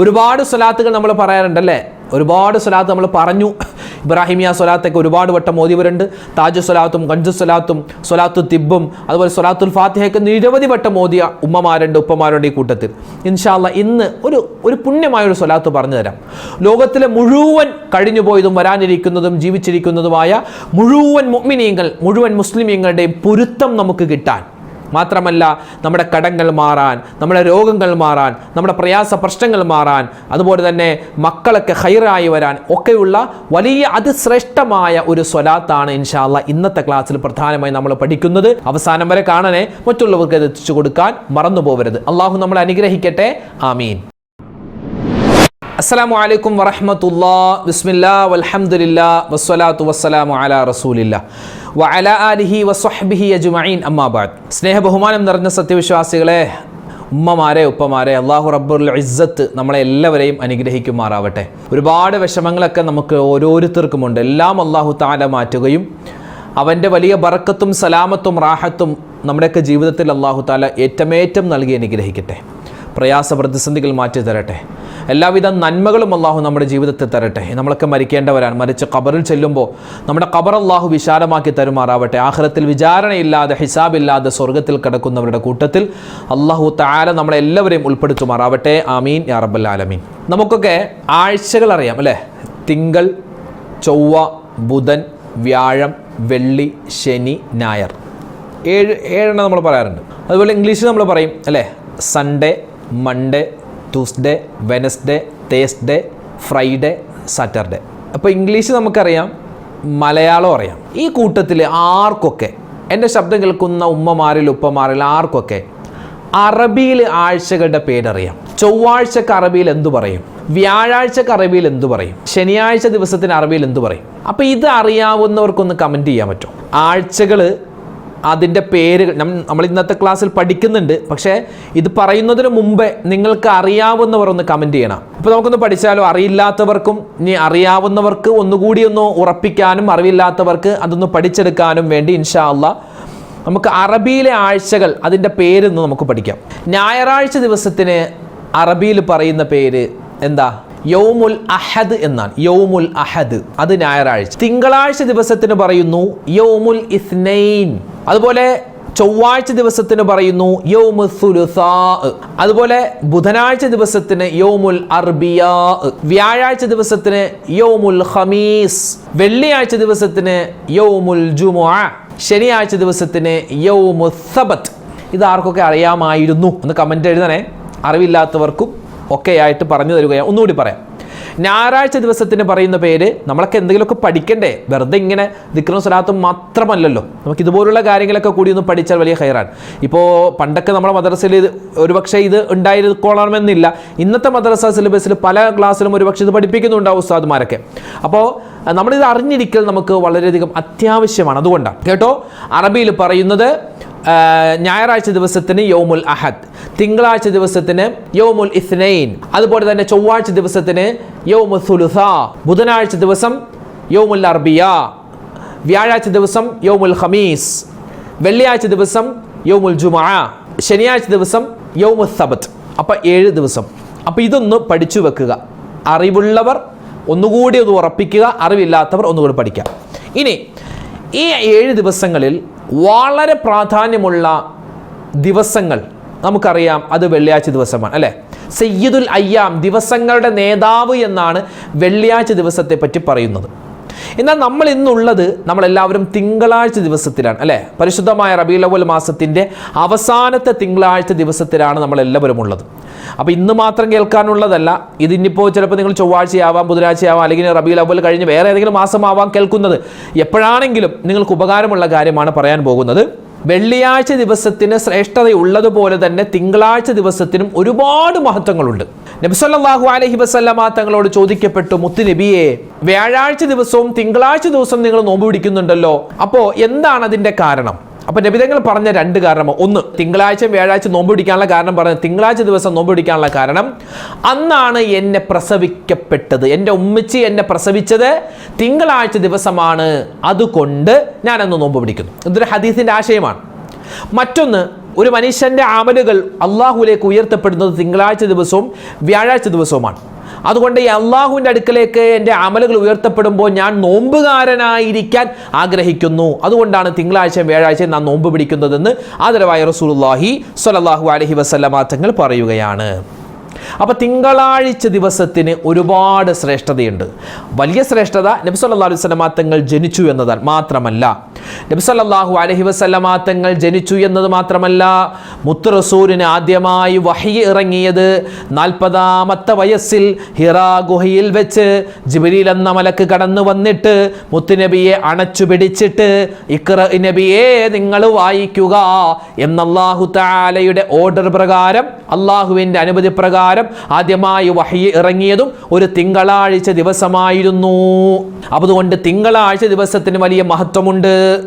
ഒരുപാട് സ്വലാത്തുകൾ നമ്മൾ പറയാറുണ്ട് അല്ലേ ഒരുപാട് സ്വലാത്ത് നമ്മൾ പറഞ്ഞു. ഇബ്രാഹിമിയ സ്വലാത്തൊക്കെ ഒരുപാട് വട്ടം ഓതിയവരുണ്ട്. താജു സ്വലാത്തും ഗഞ്ചു സ്വലാത്തും സ്വലാത്തു തിബും അതുപോലെ സ്വലാത്തുൽ ഫാത്തിഹയൊക്കെ നിരവധി വട്ടം ഓതിയ ഉമ്മമാരുണ്ട് ഉപ്പമാരുണ്ട് ഈ കൂട്ടത്തിൽ. ഇൻഷാല്ല ഇന്ന് ഒരു ഒരു പുണ്യമായ ഒരു സ്വലാത്ത് പറഞ്ഞു തരാം. ലോകത്തിലെ മുഴുവൻ കഴിഞ്ഞു പോയതും വരാനിരിക്കുന്നതും ജീവിച്ചിരിക്കുന്നതുമായ മുഴുവൻ മുഅ്മിനീങ്ങൾ മുഴുവൻ മുസ്ലിമീങ്ങളുടെയും പൊരുത്തം നമുക്ക് കിട്ടാൻ. മാത്രമല്ല നമ്മുടെ കടങ്ങൾ മാറാൻ നമ്മുടെ രോഗങ്ങൾ മാറാൻ നമ്മുടെ പ്രയാസ പ്രശ്നങ്ങൾ മാറാൻ അതുപോലെ തന്നെ മക്കളൊക്കെ ഹൈറായി വരാൻ ഒക്കെയുള്ള വലിയ അതിശ്രേഷ്ഠമായ ഒരു സ്വലാത്താണ് ഇൻഷാല്ല ഇന്നത്തെ ക്ലാസ്സിൽ പ്രധാനമായി നമ്മൾ പഠിക്കുന്നത്. അവസാനം വരെ കാണാനെ മറ്റുള്ളവർക്ക് എത്തിച്ചു കൊടുക്കാൻ മറന്നു പോകരുത് അള്ളാഹു നമ്മളെ അനുഗ്രഹിക്കട്ടെ. ആമീൻ. അസ്സലാമു അലൈക്കും വറഹമത്തുല്ലാ ബിസ്മില്ലാ വലഹമുല്ല വസ്സലാത്തു വസ്സലാമു അലാ റസൂലില്ല. വഅല ആലിഹി വസ്വഹ്ബിഹി അജ്മഈൻ. അമ്മാ ബഅദ്. സ്നേഹ ബഹുമാനം നിറഞ്ഞ സത്യവിശ്വാസികളെ ഉമ്മമാരെ ഉപ്പമാരെ അള്ളാഹു റബ്ബുൽ ഇസ്സത്ത് നമ്മളെ എല്ലാവരെയും അനുഗ്രഹിക്കുമാറാവട്ടെ. ഒരുപാട് വിഷമങ്ങളൊക്കെ നമുക്ക് ഓരോരുത്തർക്കുമുണ്ട്. എല്ലാം അള്ളാഹു താല മാറ്റുകയും അവന്റെ വലിയ ബറക്കത്തും സലാമത്തും റാഹത്തും നമ്മുടെയൊക്കെ ജീവിതത്തിൽ അള്ളാഹു താല ഏറ്റമേറ്റം നൽകി അനുഗ്രഹിക്കട്ടെ. പ്രയാസ പ്രതിസന്ധികൾ മാറ്റി തരട്ടെ. എല്ലാവിധ നന്മകളും അള്ളാഹു നമ്മുടെ ജീവിതത്തിൽ തരട്ടെ. നമ്മളൊക്കെ മരിക്കേണ്ടവരാണ്. മരിച്ച് ഖബറിൽ ചെല്ലുമ്പോൾ നമ്മുടെ ഖബർ അള്ളാഹു വിശാലമാക്കി തരുമാറാവട്ടെ. ആഖിറത്തിൽ വിചാരണയില്ലാതെ ഹിസാബില്ലാതെ സ്വർഗത്തിൽ കിടക്കുന്നവരുടെ കൂട്ടത്തിൽ അള്ളാഹു താര നമ്മളെ എല്ലാവരെയും ഉൾപ്പെടുത്തുമാറാവട്ടെ. ആമീൻ. യാ റബ്ബൽ ആലമീൻ. നമുക്കൊക്കെ ആഴ്ചകൾ അറിയാം അല്ലേ? തിങ്കൾ ചൊവ്വ ബുധൻ വ്യാഴം വെള്ളി ശനി ഞായർ. ഏഴ് ഏഴെണ്ണം നമ്മൾ പറയാറുണ്ട്. അതുപോലെ ഇംഗ്ലീഷിൽ നമ്മൾ പറയും അല്ലേ? Sunday Monday Tuesday Wednesday Thursday Friday Saturday അപ്പോൾ ഇംഗ്ലീഷ് നമുക്കറിയാം മലയാളം അറിയാം. ഈ കൂട്ടത്തിൽ ആർക്കൊക്കെ എന്റെ ശബ്ദം കേൾക്കുന്ന ഉമ്മമാരിൽ ഉപ്പമാരിൽ ആർക്കൊക്കെ അറബിയിൽ ആഴ്ചകളുടെ പേരറിയാം. ചൊവ്വാഴ്ചക്ക് അറബിയിൽ എന്തു പറയും? വ്യാഴാഴ്ചക്ക് അറബിയിൽ എന്തു പറയും? ശനിയാഴ്ച ദിവസത്തിന് അറബിയിൽ എന്തു പറയും? അപ്പോൾ ഇത് അറിയാവുന്നവർക്കൊന്ന് കമന്റ് ചെയ്യാൻ പറ്റും ആഴ്ചകൾ അതിന്റെ പേരുകൾ നമ്മൾ ഇന്നത്തെ ക്ലാസ്സിൽ പഠിക്കുന്നുണ്ട്. പക്ഷേ ഇത് പറയുന്നതിന് മുമ്പേ നിങ്ങൾക്ക് അറിയാവുന്നവർ ഒന്ന് കമന്റ് ചെയ്യണം. ഇപ്പോൾ നമുക്കൊന്ന് പഠിച്ചാലോ? അറിയില്ലാത്തവർക്കും ഇനി അറിയാവുന്നവർക്ക് ഒന്നുകൂടി ഒന്ന് ഉറപ്പിക്കാനും അറിവില്ലാത്തവർക്ക് അതൊന്ന് പഠിച്ചെടുക്കാനും വേണ്ടി ഇൻഷാ അള്ളാ നമുക്ക് അറബിയിലെ ആഴ്ചകൾ അതിന്റെ പേരൊന്ന് നമുക്ക് പഠിക്കാം. ഞായറാഴ്ച ദിവസത്തിന് അറബിയിൽ പറയുന്ന പേര് എന്താ? യൗമുൽ അഹദ് എന്നാണ്. യൗമുൽ അഹദ്. അത് ഞായറാഴ്ച. തിങ്കളാഴ്ച ദിവസത്തിന് പറയുന്നു യൗമുൽ ഇസ്നൈൻ. അതുപോലെ ചൊവ്വാഴ്ച ദിവസത്തിന് പറയുന്നു യോമു സുലുസാ. അതുപോലെ ബുധനാഴ്ച ദിവസത്തിന് യോമുൽ അർബിയ. വ്യാഴാഴ്ച ദിവസത്തിന് യോമുൽ ഹമീസ് വെള്ളിയാഴ്ച ദിവസത്തിന് യോമുൽ ജുമുഅ. ശനിയാഴ്ച ദിവസത്തിന് യോമു സബത്ത്. ഇത് ആർക്കൊക്കെ അറിയാമായിരുന്നു? ഒന്ന് കമന്റ് എഴുതണേ. അറിവില്ലാത്തവർക്കും ഒക്കെ ആയിട്ട് പറഞ്ഞു തരികയാണ്. ഒന്നുകൂടി പറയാം. ഞായറാഴ്ച ദിവസത്തിന് പറയുന്ന പേര് നമ്മളൊക്കെ എന്തെങ്കിലുമൊക്കെ പഠിക്കണ്ടേ? വെറുതെ ഇങ്ങനെ ദിക്റും സ്വലാത്തും മാത്രമല്ലല്ലോ. നമുക്ക് ഇതുപോലുള്ള കാര്യങ്ങളൊക്കെ കൂടി ഒന്ന് പഠിച്ചാൽ വലിയ ഹൈറാണ് ഇപ്പോൾ പണ്ടൊക്കെ നമ്മുടെ മദ്രസയിൽ ഇത് ഒരുപക്ഷെ ഇത് ഉണ്ടായിരിക്കണമെന്നില്ല ഇന്നത്തെ മദ്രസ സിലബസിൽ പല ക്ലാസ്സിലും ഒരുപക്ഷെ ഇത് പഠിപ്പിക്കുന്നുണ്ടാവും ഉസ്താദ്മാരൊക്കെ. അപ്പോൾ നമ്മളിത് അറിഞ്ഞിരിക്കൽ നമുക്ക് വളരെയധികം അത്യാവശ്യമാണ്. അതുകൊണ്ടാണ്. കേട്ടോ? അറബിയിൽ പറയുന്നത് ഞായറാഴ്ച ദിവസത്തിന് യോമുൽ അഹദ് തിങ്കളാഴ്ച ദിവസത്തിന് യോമുൽ ഇസ്നൈൻ അതുപോലെ തന്നെ ചൊവ്വാഴ്ച ദിവസത്തിന് യോമുൽ സുലുസ ബുധനാഴ്ച ദിവസം യോമുൽ അർബിയ വ്യാഴാഴ്ച ദിവസം യോമുൽ ഹമീസ് വെള്ളിയാഴ്ച ദിവസം യോമുൽ ജുമാ ശനിയാഴ്ച ദിവസം യോമുൽ സബത്ത്. അപ്പം ഏഴ് ദിവസം. അപ്പം ഇതൊന്ന് പഠിച്ചു വെക്കുക. അറിവുള്ളവർ ഒന്നുകൂടി ഒന്ന് ഉറപ്പിക്കുക അറിവില്ലാത്തവർ ഒന്നുകൂടി പഠിക്കുക ഇനി ഈ ഏഴ് ദിവസങ്ങളിൽ വളരെ പ്രാധാന്യമുള്ള ദിവസങ്ങൾ നമുക്കറിയാം അത് വെള്ളിയാഴ്ച ദിവസമാണ് അല്ലേ? സയ്യിദുൽ അയ്യാം ദിവസങ്ങളുടെ നേതാവ് എന്നാണ് വെള്ളിയാഴ്ച ദിവസത്തെ പറ്റി പറയുന്നത്. എന്നാൽ നമ്മൾ ഇന്നുള്ളത് നമ്മളെല്ലാവരും തിങ്കളാഴ്ച ദിവസത്തിലാണ് അല്ലേ? പരിശുദ്ധമായ റബീലവൽ മാസത്തിന്റെ അവസാനത്തെ തിങ്കളാഴ്ച ദിവസത്തിലാണ് നമ്മളെല്ലാവരും ഉള്ളത് അപ്പോൾ ഇന്ന് മാത്രം കേൾക്കാനുള്ളതല്ല. ഇതിനിപ്പോൾ ചിലപ്പോൾ നിങ്ങൾ ചൊവ്വാഴ്ചയാവാം ബുധനാഴ്ചയാവാം അല്ലെങ്കിൽ റബീൽ അവൽ കഴിഞ്ഞ് വേറെ ഏതെങ്കിലും മാസമാവാം കേൾക്കുന്നത്. എപ്പോഴാണെങ്കിലും നിങ്ങൾക്ക് ഉപകാരമുള്ള കാര്യമാണ് പറയാൻ പോകുന്നത്. വെള്ളിയാഴ്ച ദിവസത്തിന് ശ്രേഷ്ഠത ഉള്ളതുപോലെ തന്നെ തിങ്കളാഴ്ച ദിവസത്തിനും ഒരുപാട് മഹത്വങ്ങളുണ്ട്. നബിസല്ലാഹു അലഹി വസല്ലമ തങ്ങളോട് ചോദിക്കപ്പെട്ടു മുത്തു നബിയെ വ്യാഴാഴ്ച ദിവസവും തിങ്കളാഴ്ച ദിവസവും നിങ്ങൾ നോമ്പ് പിടിക്കുന്നുണ്ടല്ലോ. അപ്പോൾ എന്താണ് അതിന്റെ കാരണം? അപ്പൊ നബിതങ്ങൾ പറഞ്ഞ രണ്ട് കാരണം. ഒന്ന് തിങ്കളാഴ്ച വ്യാഴാഴ്ച നോമ്പ് പിടിക്കാനുള്ള കാരണം പറഞ്ഞത് തിങ്കളാഴ്ച ദിവസം നോമ്പ് പിടിക്കാനുള്ള കാരണം. അന്നാണ് എന്നെ പ്രസവിക്കപ്പെട്ടത്. എന്റെ ഉമ്മച്ചി എന്നെ പ്രസവിച്ചത് തിങ്കളാഴ്ച ദിവസമാണ്. അതുകൊണ്ട് ഞാനന്ന് നോമ്പ് പിടിക്കുന്നു. ഇതൊരു ഹദീസിന്റെ ആശയമാണ്. മറ്റൊന്ന് ഒരു മനുഷ്യന്റെ ആമലുകൾ അള്ളാഹുലേക്ക് ഉയർത്തപ്പെടുന്നത് തിങ്കളാഴ്ച ദിവസവും വ്യാഴാഴ്ച ദിവസവുമാണ്. അതുകൊണ്ട് ഈ അള്ളാഹുവിന്റെ അടുക്കലേക്ക് എന്റെ അമലുകൾ ഉയർത്തപ്പെടുമ്പോൾ ഞാൻ നോമ്പുകാരനായിരിക്കാൻ ആഗ്രഹിക്കുന്നു. അതുകൊണ്ടാണ് തിങ്കളാഴ്ചയും വ്യാഴാഴ്ചയും നാം നോമ്പ് പിടിക്കുന്നതെന്ന് ആദരവായ റസൂലുള്ളാഹി സ്വല്ലല്ലാഹു അലൈഹി വസല്ലമ തങ്ങൾ പറയുകയാണ്. അപ്പോൾ തിങ്കളാഴ്ച ദിവസത്തിന് ഒരുപാട് ശ്രേഷ്ഠതയുണ്ട്. വലിയ ശ്രേഷ്ഠത നബി സല്ലല്ലാഹു അലൈഹി തങ്ങൾ ജനിച്ചു എന്നതാണ് മാത്രമല്ല. നബി സല്ലല്ലാഹു അലൈഹി വസല്ലമ തങ്ങൾ ജനിച്ചു എന്നത് മാത്രമല്ല മുത്ത് റസൂലിന് ആദ്യമായി വഹി ഇറങ്ങിയത് നാൽപ്പതാമത്തെ വയസ്സിൽ ഹിറാ ഗുഹയിൽ വെച്ച് ജിബിലിൽ എന്ന മലക്ക് കടന്നു വന്നിട്ട് മുത്തുനബിയെ അണച്ചു പിടിച്ചിട്ട് ഇക്ര നബിയെ നിങ്ങൾ വായിക്കുക എന്നല്ലാഹു താലയുടെ ഓർഡർ പ്രകാരം അള്ളാഹുവിന്റെ അനുമതി പ്രകാരം ആദ്യമായി വഹി ഇറങ്ങിയതും ഒരു തിങ്കളാഴ്ച ദിവസമായിരുന്നു. അതുകൊണ്ട് തിങ്കളാഴ്ച ദിവസത്തിന് വലിയ മഹത്വമുണ്ട്.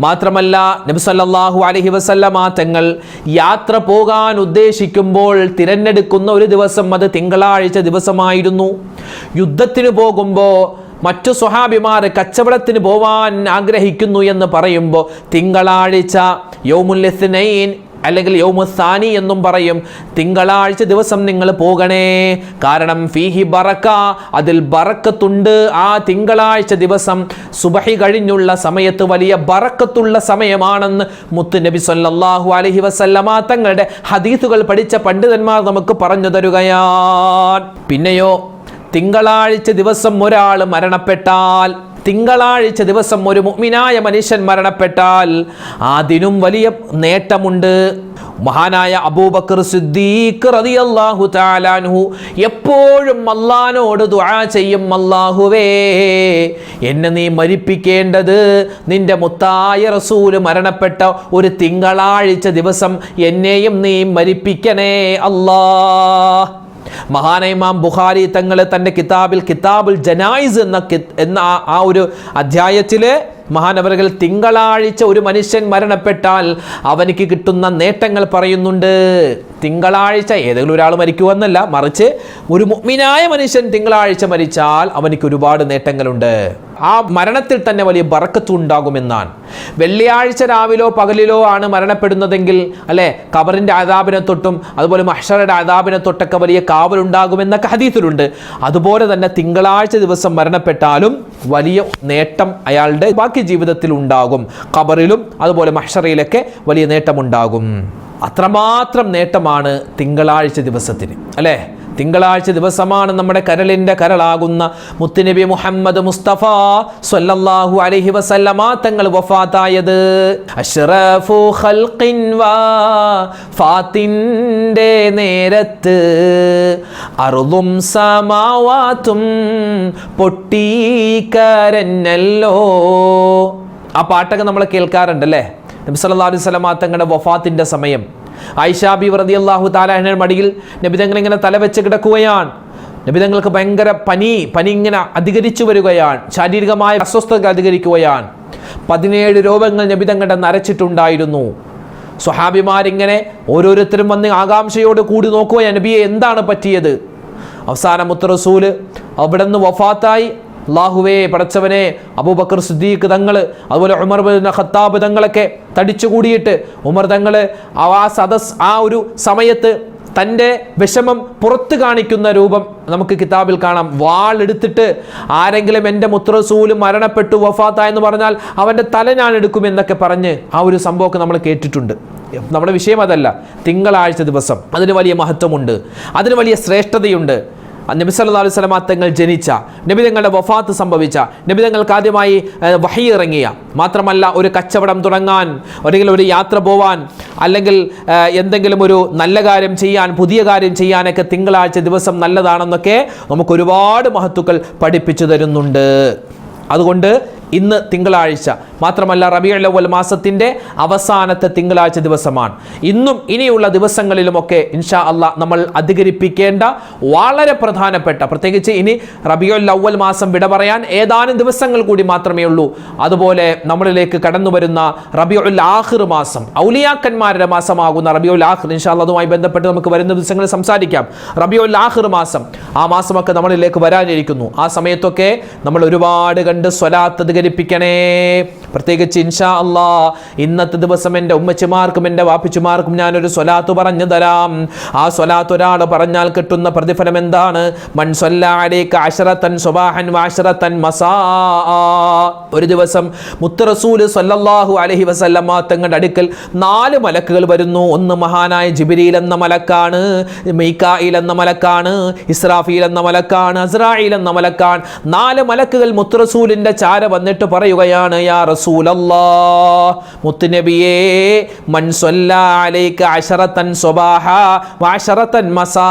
മാത്രമല്ല നബി സല്ലല്ലാഹു അലൈഹി വസല്ലമ തങ്ങൾ യാത്ര പോകാൻ ഉദ്ദേശിക്കുമ്പോൾ തിരഞ്ഞെടുക്കുന്ന ഒരു ദിവസം അത് തിങ്കളാഴ്ച ദിവസമായിരുന്നു. യുദ്ധത്തിന് പോകുമ്പോൾ മറ്റു സ്വഹാബിമാർ കച്ചവടത്തിന് പോവാൻ ആഗ്രഹിക്കുന്നു എന്ന് പറയുമ്പോൾ തിങ്കളാഴ്ച യൗമുല്ലസ്നൈൻ അല്ലെങ്കിൽ യൗമുസാനി എന്നും പറയും. തിങ്കളാഴ്ച ദിവസം നിങ്ങൾ പോകണേ. കാരണം ഫീഹി ബറക്ക അതിൽ ബറക്കത്തുണ്ട്. ആ തിങ്കളാഴ്ച ദിവസം സുബഹി കഴിഞ്ഞുള്ള സമയത്ത് വലിയ ബറക്കത്തുള്ള സമയമാണെന്ന് മുത്ത് നബി സല്ലാഹു അലഹി വസല്ലമ തങ്ങളുടെ ഹദീസുകൾ പഠിച്ച പണ്ഡിതന്മാർ നമുക്ക് പറഞ്ഞു തരുകയാണ്. പിന്നെയോ തിങ്കളാഴ്ച ദിവസം ഒരാൾ മരണപ്പെട്ടാൽ തിങ്കളാഴ്ച ദിവസം ഒരു മുഗ്മിനായ മനുഷ്യൻ മരണപ്പെട്ടാൽ അതിനും വലിയ നേട്ടമുണ്ട്. മഹാനായ അബൂബക്കർ സിദ്ദീഖ് റളിയല്ലാഹു തആലാൻഹു എപ്പോഴും അള്ളാനോട് ദുആ ചെയ്യും അല്ലാഹുവേ എന്നെ നീ മരിപ്പിക്കേണ്ടത് നിന്റെ മുത്തായ റസൂൽ മരണപ്പെട്ട ഒരു തിങ്കളാഴ്ച ദിവസം എന്നെയും നീ മരിപ്പിക്കണേ അല്ലാ മഹാന ഇമാം ബുഖാരി തങ്ങൾ തന്റെ കിതാബിൽ കിതാബുൽ ജനായിസ് എന്ന എന്ന ആ- ഒരു അധ്യായത്തിൽ മഹാനവറുകൾ തിങ്കളാഴ്ച ഒരു മനുഷ്യൻ മരണപ്പെട്ടാൽ അവനിക്ക് കിട്ടുന്ന നേട്ടങ്ങൾ പറയുന്നുണ്ട്. തിങ്കളാഴ്ച ഏതെങ്കിലും ഒരാൾ മരിക്കുമെന്നല്ല മറിച്ച് ഒരു മുഗ്മിനായ മനുഷ്യൻ തിങ്കളാഴ്ച മരിച്ചാൽ അവനിക്ക് ഒരുപാട് നേട്ടങ്ങളുണ്ട്. ആ മരണത്തിൽ തന്നെ വലിയ ബറക്കത്ത് ഉണ്ടാകുമെന്നാണ്. വെള്ളിയാഴ്ച രാവിലോ പകലിലോ ആണ് മരണപ്പെടുന്നതെങ്കിൽ അല്ലെ? കബറിന്റെ ആദാബിനെ തൊട്ടും അതുപോലെ മഹ്ഷറുടെ ആദാബിനെ തൊട്ടൊക്കെ വലിയ കാവലുണ്ടാകുമെന്നൊക്കെ ഹദീസിലുണ്ട്. അതുപോലെ തന്നെ തിങ്കളാഴ്ച ദിവസം മരണപ്പെട്ടാലും വലിയ നേട്ടം അയാളുടെ ബാക്കി ജീവിതത്തിൽ ഉണ്ടാകും. കബറിലും അതുപോലെ മഹ്ഷറയിലൊക്കെ വലിയ നേട്ടമുണ്ടാകും. അത്രമാത്രം നേട്ടമാണ് തിങ്കളാഴ്ച ദിവസത്തിന് അല്ലേ? തിങ്കളാഴ്ച ദിവസമാണ് നമ്മുടെ കരളിന്റെ കരളാകുന്ന മുത്തുനബി മുഹമ്മദ് മുസ്തഫ സ്വല്ലല്ലാഹു അലൈഹി വസല്ലമ തങ്ങൾ വഫാത്തായത്. അഷ്റഫു ഖൽഖിൻ വാ ഫാത്തിന്റെ നേരത്ത് അറുതും സമാവാത്തും പൊട്ടിക്കരഞ്ഞല്ലോ. ആ പാട്ടൊക്കെ നമ്മൾ കേൾക്കാറുണ്ടല്ലേ? നബി സല്ലല്ലാഹു അലൈഹി വസല്ലമ തങ്ങളുടെ വഫാത്തിന്റെ സമയം. ആയിഷാബി വ്രതി അള്ളാഹു താലാഹിനെ മടിയിൽ നബിതങ്ങൾ ഇങ്ങനെ തലവെച്ച് കിടക്കുകയാണ്. നബിതങ്ങൾക്ക് ഭയങ്കര പനി പനി ഇങ്ങനെ അധികരിച്ചു വരികയാണ്. ശാരീരികമായ അസ്വസ്ഥത അധികരിക്കുകയാണ്. പതിനേഴ് രോഗങ്ങൾ നബിതങ്ങളുടെ നരച്ചിട്ടുണ്ടായിരുന്നു. സ്വഹാബിമാരിങ്ങനെ ഓരോരുത്തരും വന്ന് ആകാംക്ഷയോട് കൂടി നോക്കുകയാണ്. നബിയെ എന്താണ് പറ്റിയത്? അവസാനം മുത്തറസൂൽ അവിടെ നിന്ന് വഫാത്തായി. അള്ളാഹുവേ പടച്ചവനെ അബൂബക്കർ സുദ്ദീഖ് തങ്ങൾ അതുപോലെ ഉമർ ഖത്താബ് തങ്ങളൊക്കെ തടിച്ചു കൂടിയിട്ട് ഉമർ തങ്ങൾ ആ സദസ് ആ ഒരു സമയത്ത് തന്റെ വിഷമം പുറത്ത് കാണിക്കുന്ന രൂപം നമുക്ക് കിതാബിൽ കാണാം. വാളെടുത്തിട്ട് ആരെങ്കിലും എന്റെ മുത്രസൂൽ മരണപ്പെട്ടു വഫാത്ത എന്ന് പറഞ്ഞാൽ അവന്റെ തല ഞാൻ എടുക്കും എന്നൊക്കെ പറഞ്ഞ് ആ ഒരു സംഭവമൊക്കെ നമ്മൾ കേട്ടിട്ടുണ്ട്. നമ്മുടെ വിഷയം അതല്ല തിങ്കളാഴ്ച ദിവസം. അതിന് വലിയ മഹത്വമുണ്ട്. അതിന് വലിയ ശ്രേഷ്ഠതയുണ്ട്. നബി സല്ലാ അലൈഹി വസല്ലമ തങ്ങൾ ജനിച്ച നബി തങ്ങളുടെ വഫാത്ത് സംഭവിച്ച നബി തങ്ങൾക്ക് ആദ്യമായി വഹി ഇറങ്ങിയ. മാത്രമല്ല ഒരു കച്ചവടം തുടങ്ങാൻ അല്ലെങ്കിൽ ഒരു യാത്ര പോവാൻ അല്ലെങ്കിൽ എന്തെങ്കിലും ഒരു നല്ല കാര്യം ചെയ്യാൻ പുതിയ കാര്യം ചെയ്യാനൊക്കെ തിങ്കളാഴ്ച ദിവസം നല്ലതാണെന്നൊക്കെ നമുക്ക് ഒരുപാട് മഹത്തുക്കൾ പഠിപ്പിച്ചു തരുന്നുണ്ട്. അതുകൊണ്ട് ഇന്ന് തിങ്കളാഴ്ച. മാത്രമല്ല റബിയുൽ അവൽ മാസത്തിന്റെ അവസാനത്തെ തിങ്കളാഴ്ച ദിവസമാണ്. ഇന്നും ഇനിയുള്ള ദിവസങ്ങളിലുമൊക്കെ ഇൻഷാ അള്ളാഹ് നമ്മൾ അധികരിപ്പിക്കേണ്ട വളരെ പ്രധാനപ്പെട്ട പ്രത്യേകിച്ച് ഇനി റബിയുൽ അവൽ മാസം വിട പറയാൻ ഏതാനും ദിവസങ്ങൾ കൂടി മാത്രമേ ഉള്ളൂ. അതുപോലെ നമ്മളിലേക്ക് കടന്നു വരുന്ന റബിയുൽ ആഹിർ മാസം ഔലിയാക്കന്മാരുടെ മാസമാകുന്ന റബിയുൽ ആഹിർ ഇൻഷാ അള്ളാഹ് അതുമായി ബന്ധപ്പെട്ട് നമുക്ക് വരുന്ന ദിവസങ്ങളിൽ സംസാരിക്കാം. റബിയുൽ ആഹിർ മാസം ആ മാസമൊക്കെ നമ്മളിലേക്ക് വരാനിരിക്കുന്നു. ആ സമയത്തൊക്കെ നമ്മൾ ഒരുപാട് കണ്ട് സ്വലാത്ത് അധികരിപ്പിക്കണേ പ്രത്യേകിച്ച് ഇൻഷാ അള്ളാ ഇന്നത്തെ ദിവസം എന്റെ ഉമ്മച്ചിമാർക്കും എന്റെ വാപ്പിച്ചുമാർക്കും ഞാനൊരു സ്വലാത്ത് പറഞ്ഞു തരാം. ആ സ്വലാത്ത് ഒരാൾ പറഞ്ഞാൽ കിട്ടുന്ന പ്രതിഫലം എന്താണ്? മൺ സ്വല്ലാലേക്ക് അഷറത്തൻ സുബാഹൻ വാഷറത്തൻ മസാ. ഒരു ദിവസം മുത്തറസൂൽ സൊല്ലാഹു അലൈഹി വസല്ലമ തങ്ങളുടെ അടുക്കൽ നാല് മലക്കുകൾ വരുന്നു. ഒന്ന് മഹാനായ ജിബിരിയിൽ എന്ന മലക്കാണ് മീക്കായിൽ എന്ന മലക്കാണ് ഇസ്രാഫിയിൽ എന്ന മലക്കാണ് അസ്രായിൽ എന്ന മലക്കാണ്. നാല് മലക്കുകൾ മുത്തറസൂലിന്റെ ചാര വന്നിട്ട് പറയുകയാണ് യാ റസൂലല്ലാ മുത്തുനബിയേ മൻ സ്വല്ലാ അലൈക അശറത്തൻ സ്വബാഹ വഅശറത്തൻ മസാ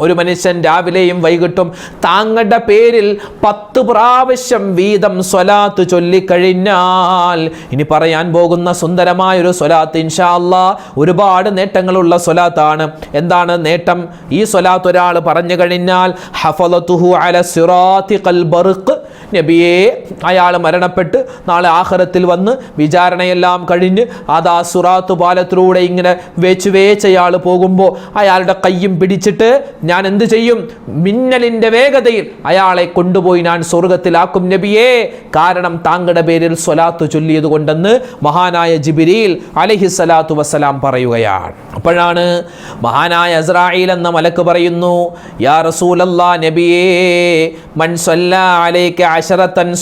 ഒരു മനുഷ്യൻ രാവിലെയും വൈകിട്ടും താങ്കളുടെ പേരിൽ പത്ത് പ്രാവശ്യം വീതം സ്വലാത്ത് ചൊല്ലിക്കഴിഞ്ഞാൽ ഇനി പറയാൻ പോകുന്ന സുന്ദരമായ ഒരു സ്വലാത്ത് ഇൻഷാല്ല ഒരുപാട് നേട്ടങ്ങളുള്ള സ്വലാത്താണ്. എന്താണ് നേട്ടം? ഈ സ്വലാത്ത് ഒരാൾ പറഞ്ഞു കഴിഞ്ഞാൽ ഹഫലത്തുഹു അല സിറാത്തി കൽബർക്ക് നബിയെ അയാൾ മരണപ്പെട്ട് നാളെ ആഖിറത്തിൽ വന്ന് വിചാരണയെല്ലാം കഴിഞ്ഞ് അതാ സുറാത്തു പാലത്തിലൂടെ ഇങ്ങനെ വേച്ച് അയാൾ പോകുമ്പോൾ അയാളുടെ കയ്യും പിടിച്ചിട്ട് ഞാൻ എന്ത് ചെയ്യും? മിന്നലിന്റെ വേഗതയിൽ അയാളെ കൊണ്ടുപോയി ഞാൻ സ്വർഗത്തിലാക്കും നബിയേ. കാരണം താങ്കളുടെ പേരിൽ സ്വലാത്തു ചൊല്ലിയത് കൊണ്ടെന്ന് മഹാനായ ജിബിരിയിൽ അലഹി സ്വലാത്തു വസ്സലാം പറയുകയാണ്. അപ്പോഴാണ് മഹാനായ അസ്രായിൽ എന്ന മലക്ക് പറയുന്നു യാ റസൂലല്ലാ നബിയേ മൻ സ്വല്ലാ അലൈക അശറത്തൻ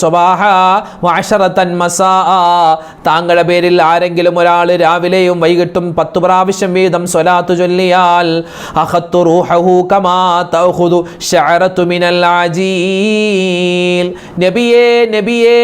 താങ്കളുടെ പേരിൽ ആരെങ്കിലും ഒരാൾ രാവിലെയും വൈകിട്ടും പത്ത് പ്രാവശ്യം വീതം സ്വലാത്ത് ചൊല്ലിയാൽ അഹത്തു കമാ മിനൽ ആജീൽ നബിയേ നബിയേ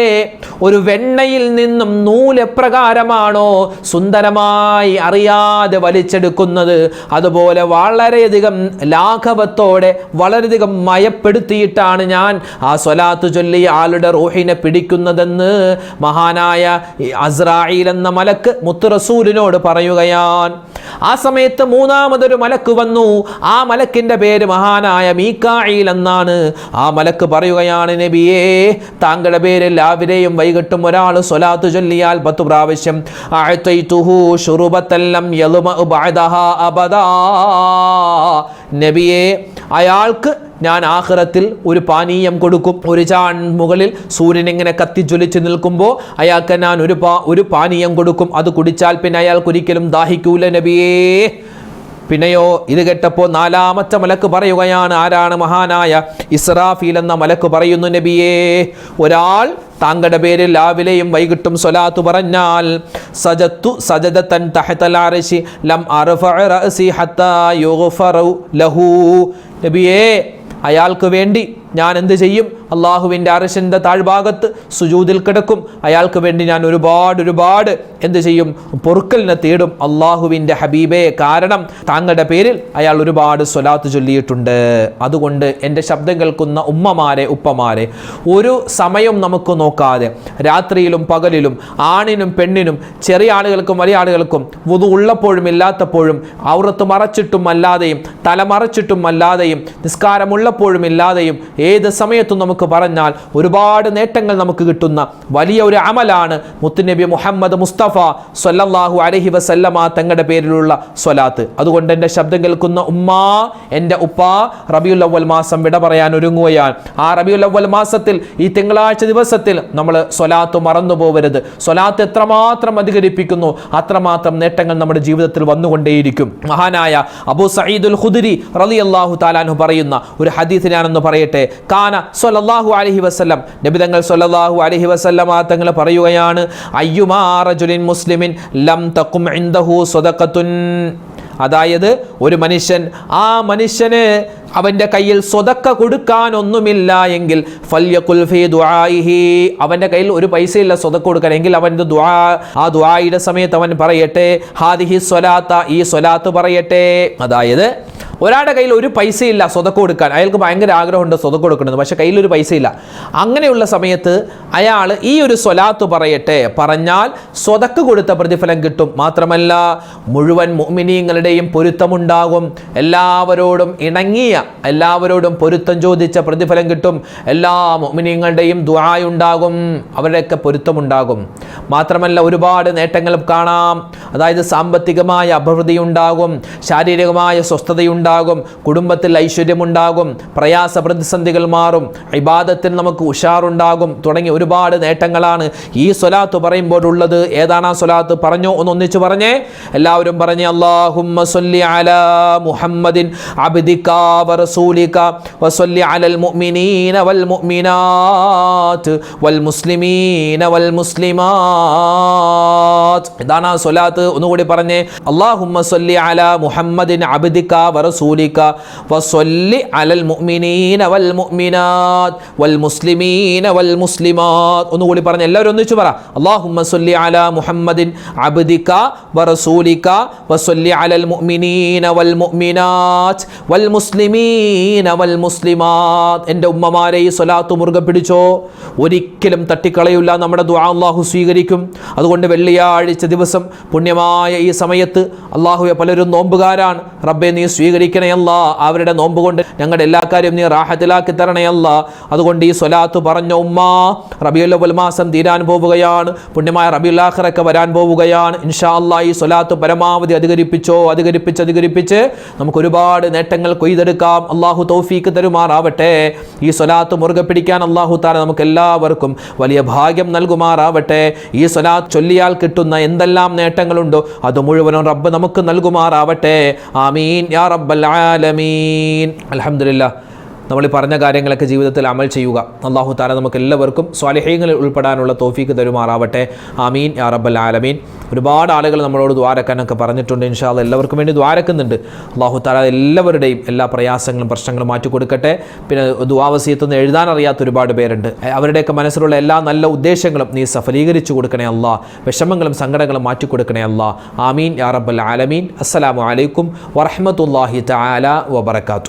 ഒരു വെണ്ണയിൽ നിന്നും നൂലെപ്രകാരമാണോ സുന്ദരമായി അറിയാതെ വലിച്ചെടുക്കുന്നത്? അതുപോലെ വളരെയധികം ലാഘവത്തോടെ വളരെയധികം മയപ്പെടുത്തിയിട്ടാണ് ഞാൻ ആ സ്വലാത്ത് ചൊല്ലി ആളുടെ റൂഹിനെ പിടിക്കുന്നതെന്ന് മഹാനായ അസ്രായിൽ എന്ന മലക്ക് മുത്ത് റസൂലിനോട് പറയുകയാൻ. ആ സമയത്ത് മൂന്നാമതൊരു മലക്ക് വന്നു. ആ മലക്കിന്റെ പേര് മഹാനായ മീക്കായിൽ എന്നാണ്. ആ മലക്ക് പറയുകയാണ് നബിയേ താങ്കളുടെ പേര് രാവിലെയും വൈകിട്ടും ഒരാൾ സ്വലാത്ത് ചൊല്ലിയാൽ പത്ത് പ്രാവശ്യം. അഅ്തൈതുഹു ഷുറുബത്തെല്ലാം യലുമ ഉപാദ അബദാ. നബിയെ അയാൾക്ക് ഞാൻ ആഹ്റത്തിൽ ഒരു പാനീയം കൊടുക്കും. ഒരു ചാൺ മുകളിൽ സൂര്യൻ ഇങ്ങനെ കത്തിജ്വലിച്ച് നിൽക്കുമ്പോൾ അയാൾക്ക് ഞാൻ ഒരു പാ ഒരു പാനീയം കൊടുക്കും. അത് കുടിച്ചാൽ പിന്നെ അയാൾക്ക് ഒരിക്കലും ദാഹിക്കൂല നബിയേ. പിന്നെയോ ഇത് കേട്ടപ്പോൾ നാലാമത്തെ മലക്ക് പറയുകയാണ് ആരാണ് മഹാനായ ഇസ്രാഫീൽ എന്ന മലക്ക് പറയുന്നു നബിയേ. ഒരാൾ താങ്കളുടെ പേരിൽ രാവിലെയും വൈകിട്ടും സൊലാത്തു പറഞ്ഞാൽ സജത്തു സജദത്തൻ തഹതൽ അർശി ലം യുഗ്ഫറു ലഹു. നബിയേ അയാൾക്ക് വേണ്ടി ഞാൻ എന്ത് ചെയ്യും? അള്ളാഹുവിന്റെ അരശന്റെ താഴ്ഭാഗത്ത് സുജൂതിൽ കിടക്കും. അയാൾക്ക് വേണ്ടി ഞാൻ ഒരുപാട് ഒരുപാട് എന്ത് ചെയ്യും? പൊറുക്കലിനെ തേടും. അള്ളാഹുവിന്റെ ഹബീബേ കാരണം താങ്കളുടെ പേരിൽ അയാൾ ഒരുപാട് സ്വലാത്ത് ചൊല്ലിയിട്ടുണ്ട്. അതുകൊണ്ട് എന്റെ ശബ്ദം കേൾക്കുന്ന ഉമ്മമാരെ ഉപ്പമാരെ ഒരു സമയം നമുക്ക് നോക്കാതെ രാത്രിയിലും പകലിലും ആണിനും പെണ്ണിനും ചെറിയ ആളുകൾക്കും വലിയ ആളുകൾക്കും വുതു ഉള്ളപ്പോഴും ഇല്ലാത്തപ്പോഴും ഔറത്ത് മറച്ചിട്ടും അല്ലാതെയും തല മറച്ചിട്ടും അല്ലാതെയും നിസ്കാരമുള്ളപ്പോഴും ഇല്ലാതെയും ഏത് സമയത്തും നമുക്ക് പറഞ്ഞാൽ ഒരുപാട് നേട്ടങ്ങൾ നമുക്ക് കിട്ടുന്ന വലിയ ഒരു അമലാണ് മുത്തുനബി മുഹമ്മദ് മുസ്തഫ സൊല്ലാഹു അലഹി വസല്ലമ തങ്ങളുടെ പേരിലുള്ള സ്വലാത്ത്. അതുകൊണ്ട് എന്റെ ശബ്ദം കേൾക്കുന്ന ഉമ്മ എന്റെ ഉപ്പാ റബിയുൽ അവൽ മാസം വിട പറയാൻ ഒരുങ്ങുകയാണ്. ആ റബിയുൽ അവൽ മാസത്തിൽ ഈ തിങ്കളാഴ്ച ദിവസത്തിൽ നമ്മൾ സ്വലാത്ത് മറന്നു പോകരുത് സ്വലാത്ത് എത്രമാത്രം അധികരിപ്പിക്കുന്നു അത്രമാത്രം നേട്ടങ്ങൾ നമ്മുടെ ജീവിതത്തിൽ വന്നുകൊണ്ടേയിരിക്കും. മഹാനായ അബൂ സഈദുൽ ഖുദരി അള്ളാഹു താലാനു പറയുന്ന ഒരു ഹദീസ് ഞാനൊന്ന് പറയട്ടെ. കാന സൊല്ലാഹു അലഹി വസല്ലം. നബിതങ്ങൾ സൊല്ലാഹു അലഹി വസല്ലം ആ തങ്ങൾ പറയുകയാണ് അയ്യുമാ റജുലിൻ മുസ്ലിമിൻ ലം തക്കും സ്വദഖത്തുൻ. അതായത് ഒരു മനുഷ്യൻ ആ മനുഷ്യന് അവന്റെ കയ്യിൽ സ്വതക്ക കൊടുക്കാനൊന്നുമില്ല എങ്കിൽ ഫല്യ ഫീ ദുആഇഹി. അവന്റെ കയ്യിൽ ഒരു പൈസയില്ല സ്വതക്ക കൊടുക്കാൻ എങ്കിൽ അവന്റെ ദുആ ആ ദുആയുടെ സമയത്ത് അവൻ പറയട്ടെ ഹാദിഹി സ്വലാത്ത ഈ സ്വലാത്ത് പറയട്ടെ. അതായത് ഒരാളുടെ കയ്യിൽ ഒരു പൈസയില്ല സ്വതക്ക് കൊടുക്കാൻ. അയാൾക്ക് ഭയങ്കര ആഗ്രഹമുണ്ട് സ്വതക്ക് കൊടുക്കുന്നത് പക്ഷേ കയ്യിൽ ഒരു പൈസയില്ല. അങ്ങനെയുള്ള സമയത്ത് അയാൾ ഈ ഒരു സ്വലാത്ത് പറയട്ടെ. പറഞ്ഞാൽ സ്വതക്ക് കൊടുത്ത പ്രതിഫലം കിട്ടും. മാത്രമല്ല മുഴുവൻ മുഅ്മിനീങ്ങളുടെയും പൊരുത്തമുണ്ടാകും. എല്ലാവരോടും ഇണങ്ങിയ എല്ലാവരോടും പൊരുത്തം ചോദിച്ച പ്രതിഫലം കിട്ടും. എല്ലാ മുഅ്മിനീങ്ങളുടെയും ദുആയുണ്ടാകും. അവരുടെയൊക്കെ പൊരുത്തമുണ്ടാകും. മാത്രമല്ല ഒരുപാട് നേട്ടങ്ങൾ കാണാം. അതായത് സാമ്പത്തികമായ അഭിവൃദ്ധി ഉണ്ടാകും ശാരീരികമായ സ്വസ്ഥതയുണ്ടാകും. ഉണ്ടാകും. കുടുംബത്തിൽ ഐശ്വര്യമുണ്ടാകും. പ്രയാസ പ്രതിസന്ധികൾ മാറും. ഇബാദത്തിന് നമുക്ക് ഉഷാറുണ്ടാകും. തുടങ്ങി ഒരുപാട് നേട്ടങ്ങളാണ് ഈ സ്വലാത്ത് പറയുമ്പോഴുള്ളത്. ഏതാണ് ആ സ്വലാത്ത്? പറഞ്ഞോ ഒന്ന് ഒന്നിച്ചു പറഞ്ഞേ. എല്ലാവരും പറഞ്ഞേ അല്ലാഹുമ്മ സ്വല്ലി അലാ മുഹമ്മദിൻ അബ്ദിക വറസൂലിക വസല്ലി അലൽ മുഅ്മിനീന വൽ മുഅ്മിനാത്ത് വൽ മുസ്ലിമീന വൽ മുസ്ലിമാത്ത് ഇതാണ് സ്വലാത്ത്. ഒന്നുകൂടി പറഞ്ഞേ അല്ലാഹുമ്മ സ്വല്ലി അലാ മുഹമ്മദിൻ അബ്ദിക വറസൂലിക വസല്ലി അലൽ മുഅ്മിനീന വൽ മുഅ്മിനാത്ത് വൽ മുസ്ലിമീന വൽ മുസ്ലിമാത്ത് ഒന്നുകൂടി പറഞ്ഞ് എല്ലാവരും ഒന്നിച്ചു പറ. അല്ലാഹുമ്മ സ്വല്ലി അലാ മുഹമ്മദിൻ അബ്ദിക വറസൂലിക വസല്ലി അലൽ മുഅ്മിനീന വൽ മുഅ്മിനാത്ത് വൽ മുസ്ലിമീന വൽ ഉമ്മമാരെ ഈ പിടിച്ചോ. ഒരിക്കലും തട്ടിക്കളയില്ല നമ്മുടെ ദുആ അള്ളാഹു സ്വീകരിക്കും. അതുകൊണ്ട് വെള്ളിയാഴ്ച ദിവസം പുണ്യമായ ഈ സമയത്ത് അള്ളാഹുവെ പലരും നോമ്പുകാരാണ്. റബ്ബെ നീ സ്വീകരിക്കണേ അല്ല. അവരുടെ നോമ്പ് കൊണ്ട് ഞങ്ങളുടെ എല്ലാ കാര്യവും നീ റാഹത്തിലാക്കി തരണയല്ല അതുകൊണ്ട് ഈ സ്വലാത്ത് പറഞ്ഞ ഉമ്മ റബിയുൽ മാസം തീരാൻ പോവുകയാണ്. പുണ്യമായ റബിയുല്ലാഹറൊക്കെ വരാൻ പോവുകയാണ്. ഇൻഷാ ഈ സ്വലാത്ത് പരമാവധി അധികരിപ്പിച്ചോ അധികരിപ്പിച്ച് അധികരിപ്പിച്ച് നമുക്ക് ഒരുപാട് നേട്ടങ്ങൾ കൊയ്തെടുക്കാം. അള്ളാഹു തൗഫീക്ക് തരുമാറാവട്ടെ. ഈ സ്വലാത്ത് മുറുകെ പിടിക്കാൻ അള്ളാഹു താര നമുക്ക് എല്ലാവർക്കും വലിയ ഭാഗ്യം നൽകുമാറാവട്ടെ. ഈ സ്വലാത്ത് ചൊല്ലിയാൽ കിട്ടുന്ന എന്തെല്ലാം നേട്ടങ്ങളുണ്ടോ അത് മുഴുവനും റബ്ബ് നമുക്ക് നൽകുമാറാവട്ടെ. ആമീൻ. യാ റബ്ബൽ ആലമീൻ അൽഹംദുലില്ലാ നമ്മൾ ഈ പറഞ്ഞ കാര്യങ്ങളൊക്കെ ജീവിതത്തിൽ അമൽ ചെയ്യുക. അള്ളാഹു താല നമുക്ക് എല്ലാവർക്കും സ്വാലിഹ്യങ്ങളിൽ ഉൾപ്പെടാനുള്ള തോഫീക്ക് തരുമാറാവട്ടെ. ആമീൻ. യാ റബ്ബൽ ആലമീൻ. ഒരുപാട് ആളുകൾ നമ്മളോട് ദ്വാരക്കാനൊക്കെ പറഞ്ഞിട്ടുണ്ട്. ഇൻഷാ ഇൻഷാല്ല എല്ലാവർക്കും വേണ്ടി ദ്വാരക്കുന്നുണ്ട്. അള്ളാഹു താല എല്ലാവരുടെയും എല്ലാ പ്രയാസങ്ങളും പ്രശ്നങ്ങളും മാറ്റി കൊടുക്കട്ടെ. പിന്നെ ദ്വാവസീയത്തൊന്ന് എഴുതാൻ അറിയാത്ത ഒരുപാട് പേരുണ്ട്. അവരുടെയൊക്കെ മനസ്സിലുള്ള എല്ലാ നല്ല ഉദ്ദേശങ്ങളും നീ സഫലീകരിച്ചു കൊടുക്കണേ അല്ലാ. വിഷമങ്ങളും സങ്കടങ്ങളും മാറ്റി കൊടുക്കണേ അല്ലാ. ആമീൻ. യാ റബ്ബൽ ആലമീൻ. അസ്സലാമു അലൈക്കും വറഹ്മത്തുള്ളാഹി തആല വബറകാതുഹു